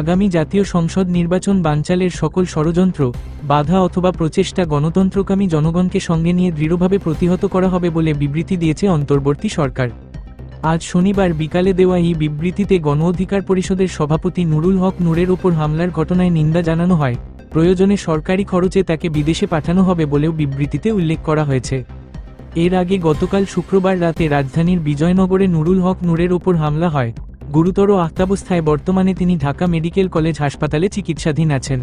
আগামী জাতীয় সংসদ নির্বাচন বানচালের সকল ষড়যন্ত্র, বাধা অথবা প্রচেষ্টা গণতন্ত্রকামী জনগণকে সঙ্গে নিয়ে দৃঢ়ভাবে প্রতিহত করা হবে বলে বিবৃতি দিয়েছে অন্তর্বর্তী সরকার। আজ শনিবার বিকালে দেওয়া এই বিবৃতিতে গণ অধিকার পরিষদের সভাপতি নুরুল হক নূরের ওপর হামলার ঘটনায় নিন্দা জানানো হয়। প্রয়োজনে সরকারি খরচে তাকে বিদেশে পাঠানো হবে বলেও বিবৃতিতে উল্লেখ করা হয়েছে। এর আগে গতকাল শুক্রবার রাতে রাজধানীর বিজয়নগরে নুরুল হক নূরের ওপর হামলা হয়। গুরুতর আহতাবস্থায় বর্তমানে তিনি ঢাকা মেডিকেল কলেজ হাসপাতালে চিকিৎসাধীন আছেন।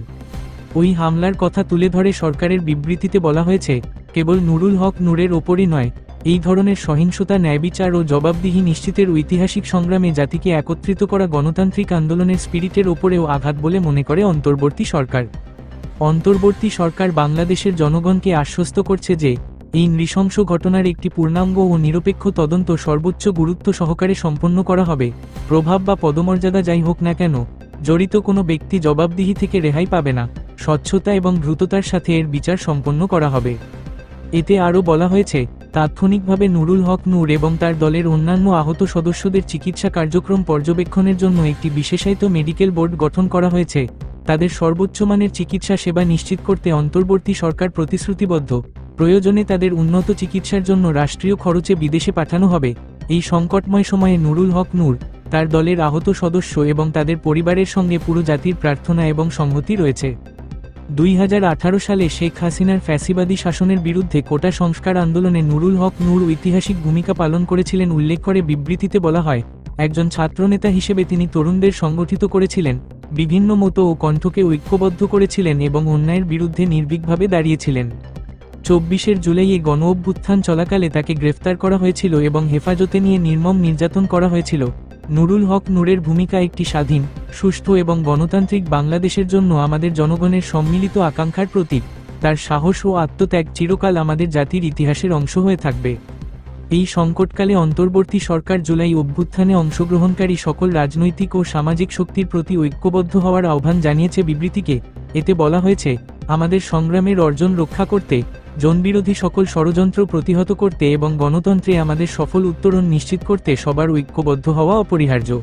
ওই হামলার কথা তুলে ধরে সরকারের বিবৃতিতে বলা হয়েছে, কেবল নুরুল হক নূরের ওপরই নয়, এই ধরনের সহিংসতা, ন্যায়বিচার ও জবাবদিহি নিশ্চিতের ঐতিহাসিক সংগ্রামে জাতিকে একত্রিত করা গণতান্ত্রিক আন্দোলনের স্পিরিটের ওপরেও আঘাত বলে মনে করে অন্তর্বর্তী সরকার। অন্তর্বর্তী সরকার বাংলাদেশের জনগণকে আশ্বস্ত করছে যে এই নৃশংস ঘটনার একটি পূর্ণাঙ্গ ও নিরপেক্ষ তদন্ত সর্বোচ্চ গুরুত্ব সহকারে সম্পন্ন করা হবে। প্রভাব বা পদমর্যাদা যাই হোক না কেন, জড়িত কোনো ব্যক্তি জবাবদিহি থেকে রেহাই পাবে না। স্বচ্ছতা এবং দ্রুততার সাথে এর বিচার সম্পন্ন করা হবে। এতে আরও বলা হয়েছে, তাৎক্ষণিকভাবে নুরুল হক নূর এবং তার দলের অন্যান্য আহত সদস্যদের চিকিৎসা কার্যক্রম পর্যবেক্ষণের জন্য একটি বিশেষায়িত মেডিকেল বোর্ড গঠন করা হয়েছে। তাদের সর্বোচ্চ মানের চিকিৎসা সেবা নিশ্চিত করতে অন্তর্বর্তী সরকার প্রতিশ্রুতিবদ্ধ। প্রয়োজনে তাদের উন্নত চিকিৎসার জন্য রাষ্ট্রীয় খরচে বিদেশে পাঠানো হবে। এই সংকটময় সময়ে নুরুল হক নূর, তার দলের আহত সদস্য এবং তাদের পরিবারের সঙ্গে পুরো জাতির প্রার্থনা এবং সংহতি রয়েছে। দুই হাজার আঠারো সালে শেখ হাসিনার ফ্যাসিবাদী শাসনের বিরুদ্ধে কোটা সংস্কার আন্দোলনে নুরুল হক নূর ঐতিহাসিক ভূমিকা পালন করেছিলেন উল্লেখ করে বিবৃতিতে বলা হয়, একজন ছাত্রনেতা হিসেবে তিনি তরুণদের সংগঠিত করেছিলেন, বিভিন্ন মতো ও কণ্ঠকে ঐক্যবদ্ধ করেছিলেন এবং অন্যায়ের বিরুদ্ধে নির্ভীকভাবে দাঁড়িয়েছিলেন। চব্বিশের জুলাইয়ে গণ অভ্যুত্থান চলাকালে তাকে গ্রেফতার করা হয়েছিল এবং হেফাজতে নিয়ে নির্মম নির্যাতন করা হয়েছিল। নুরুল হক নূরের ভূমিকা একটি স্বাধীন সুস্থ এবং গণতান্ত্রিক বাংলাদেশের জন্য আমাদের জনগণের সম্মিলিত আকাঙ্ক্ষার প্রতীক। তার সাহস ও আত্মত্যাগ চিরকাল আমাদের জাতির ইতিহাসের অংশ হয়ে থাকবে। এই সংকটকালে অন্তর্বর্তী সরকার জুলাই অভ্যুত্থানে অংশগ্রহণকারী সকল রাজনৈতিক ও সামাজিক শক্তির প্রতি ঐক্যবদ্ধ হওয়ার আহ্বান জানিয়েছে বিবৃতিকে। এতে বলা হয়েছে, আমাদের সংগ্রামের অর্জন রক্ষা করতে জনবিরোধী সকল ষড়যন্ত্র প্রতিহত করতে এবং গণতন্ত্রে আমাদের সফল উত্তরণ নিশ্চিত করতে সবার ঐক্যবদ্ধ হওয়া অপরিহার্য।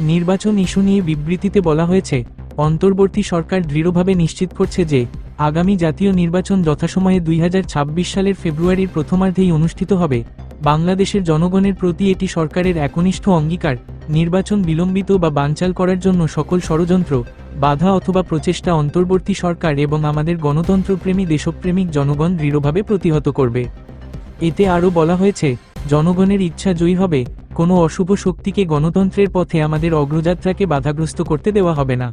নির্বাচন ইস্যু নিয়ে বিবৃতিতে বলা হয়েছে, অন্তর্বর্তী সরকার দৃঢ়ভাবে নিশ্চিত করছে যে, আগামী জাতীয় নির্বাচন যথাসময়ে দুই হাজার ছাব্বিশ সালের ফেব্রুয়ারির প্রথমার্ধেই অনুষ্ঠিত হবে। বাংলাদেশের জনগণের প্রতি এটি সরকারের একনিষ্ঠ অঙ্গীকার। নির্বাচন বিলম্বিত বা বানচাল করার জন্য সকল ষড়যন্ত্র বাধা অথবা প্রচেষ্টা অন্তর্বর্তী সরকার এবং আমাদের গণতন্ত্রপ্রেমী দেশপ্রেমিক জনগণ দৃঢ়ভাবে প্রতিহত করবে। এতে আরও বলা হয়েছে, জনগণের ইচ্ছা জয়ী হবে, কোনো অশুভ শক্তিকে গণতন্ত্রের পথে আমাদের অগ্রযাত্রাকে বাধাগ্রস্ত করতে দেওয়া হবে না।